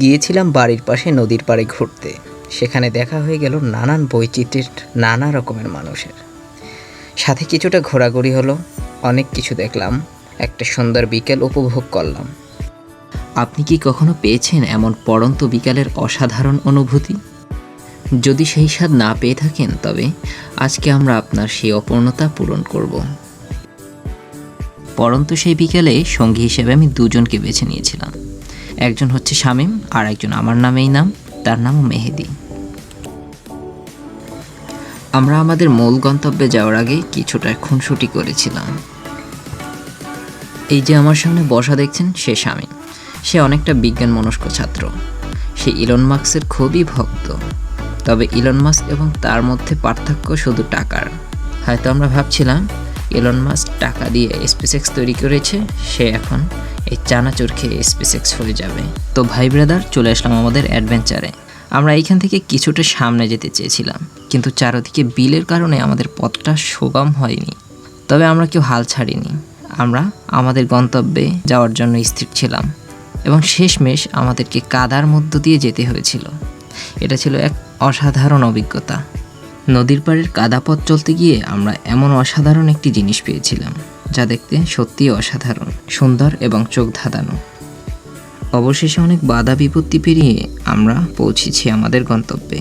গিয়েছিলাম বাড়ির পাশে নদীর পাড়ে ঘুরতে। সেখানে দেখা হয়ে গেল নানান বৈচিত্র্যের নানা রকমের মানুষের। সাথে কিছুটা ঘোরাঘুরি হলো, অনেক কিছু দেখলাম, একটা সুন্দর বিকেল উপভোগ করলাম। আপনি কি কখনো পেয়েছেন এমন পড়ন্ত বিকালের অসাধারণ অনুভূতি? যদি সেই স্বাদ না পেয়ে থাকেন, তবে আজকে আমরা আপনার সেই অপূর্ণতা পূরণ করব। পরন্তু সেই বিকেলে সঙ্গী হিসেবে আমি দুজনকে বেছে নিয়েছিলাম। একজন হচ্ছে শামীম, আর একজন আমার নামেই নাম, তার নামও মেহেদি। আমরা আমাদের মূল গন্তব্যে যাওয়ার আগে কিছুটা খুনসুটি করেছিলাম। এই যে আমার সামনে বসা দেখছেন, সে শামীম। সে অনেকটা বিজ্ঞান মনস্ক ছাত্র। সে ইলন মার্কসের খুবই ভক্ত। তবে ইলন মাস্ক এবং তার মধ্যে পার্থক্য শুধু টাকার। হয়তো আমরা ভাবছিলাম, ইলন মাস্ক টাকা দিয়ে স্পেসএক্স তৈরি করেছে, সে এখন এই চানাচুর খেয়ে স্পেসএক্স হয়ে যাবে। তো ভাই ব্রাদার চলে আসলাম আমাদের অ্যাডভেঞ্চারে আমরা এইখান থেকে কিছুটা সামনে যেতে চেয়েছিলাম, কিন্তু চারদিকে বিলের কারণে আমাদের পথটা সুগম হয়নি। তবে আমরা কেউ হাল ছাড়িনি। আমরা আমাদের গন্তব্যে যাওয়ার জন্য স্থির ছিলাম এবং শেষমেশ আমাদেরকে কাদার মধ্য দিয়ে যেতে হয়েছিল। এটা ছিল এক অসাধারণ অভিজ্ঞতা। নদীর পাড়ের কাদা পথ চলতে গিয়ে আমরা এমন অসাধারণ একটি জিনিস পেয়েছিলাম। যা দেখতে সত্যিই অসাধারণ, সুন্দর এবং চোখ ধাঁধানো। অবশেষে অনেক বাধা বিপত্তি পেরিয়ে আমরা পৌঁছেছি আমাদের গন্তব্যে।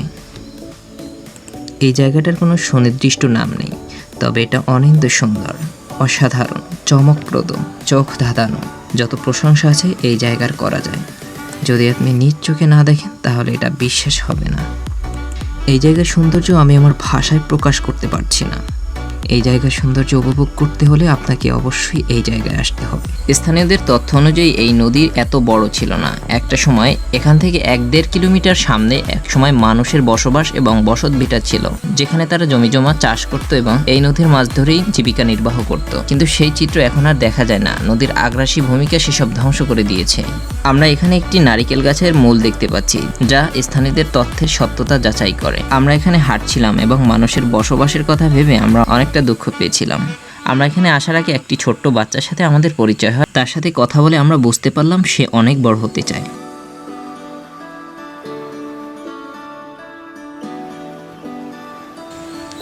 এই জায়গাটার কোনো সুনির্দিষ্ট নাম নেই, তবে এটা অনিন্দ সুন্দর, অসাধারণ, চমকপ্রদ, চোখ ধাঁধানো। যত প্রশংসা আছে, এই জায়গার করা যায়। যদি আপনি নিজ চোখে না দেখেন, তাহলে এটা বিশ্বাস হবে না। এই জায়গার সৌন্দর্য আমি আমার ভাষায় প্রকাশ করতে পারছি না। এই জায়গার সৌন্দর্য উপভোগ করতে হলে আপনাকে অবশ্যই এই জায়গায় আসতে হবে। স্থানীয়দের তথ্য অনুযায়ী এই নদী এত বড় ছিল না। একটা সময় এখান থেকে এক দেড় কিলোমিটার সামনে এক সময় মানুষের বসবাস এবং বসত ভিটা ছিল, যেখানে তারা জমি জমা চাষ করত এবং এই নদীর মাছ ধরেই জীবিকা নির্বাহ করত। কিন্তু সেই চিত্র এখন আর দেখা যায় না। নদীর আগ্রাসী ভূমিকা সেসব ধ্বংস করে দিয়েছে। আমরা এখানে একটি নারিকেল গাছের মূল দেখতে পাচ্ছি, যা স্থানীয়দের তথ্যের সত্যতা যাচাই করে। আমরা এখানে হাঁটছিলাম এবং মানুষের বসবাসের কথা ভেবে আমরা অনেকটা দুঃখ পেয়েছিলাম। আমরা এখানে আসার আগে একটি ছোট্ট বাচ্চার সাথে আমাদের পরিচয় হয়। তার সাথে কথা বলে আমরা বুঝতে পারলাম সে অনেক বড় হতে চায়।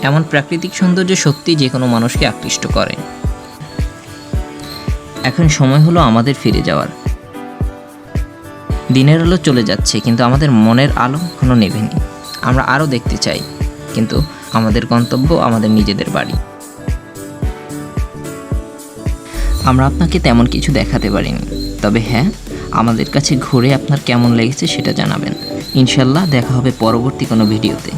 এমন প্রাকৃতিক সৌন্দর্য সত্যি যে কোনো মানুষকে আকৃষ্ট করে। এখন সময় হলো আমাদের ফিরে যাওয়ার। দিনের আলো চলে যাচ্ছে, কিন্তু আমাদের মনের আলো এখনও নেভেনি। আমরা আরও দেখতে চাই, কিন্তু আমাদের গন্তব্য, আমাদের নিজেদের বাড়ি। আমরা আপনাকে তেমন কিছু দেখাতে পারিনি। তবে হ্যাঁ আমাদের কাছে ঘুরে আপনার কেমন লেগেছে সেটা জানাবেন। ইনশাল্লাহ দেখা হবে পরবর্তী কোনো ভিডিওতে।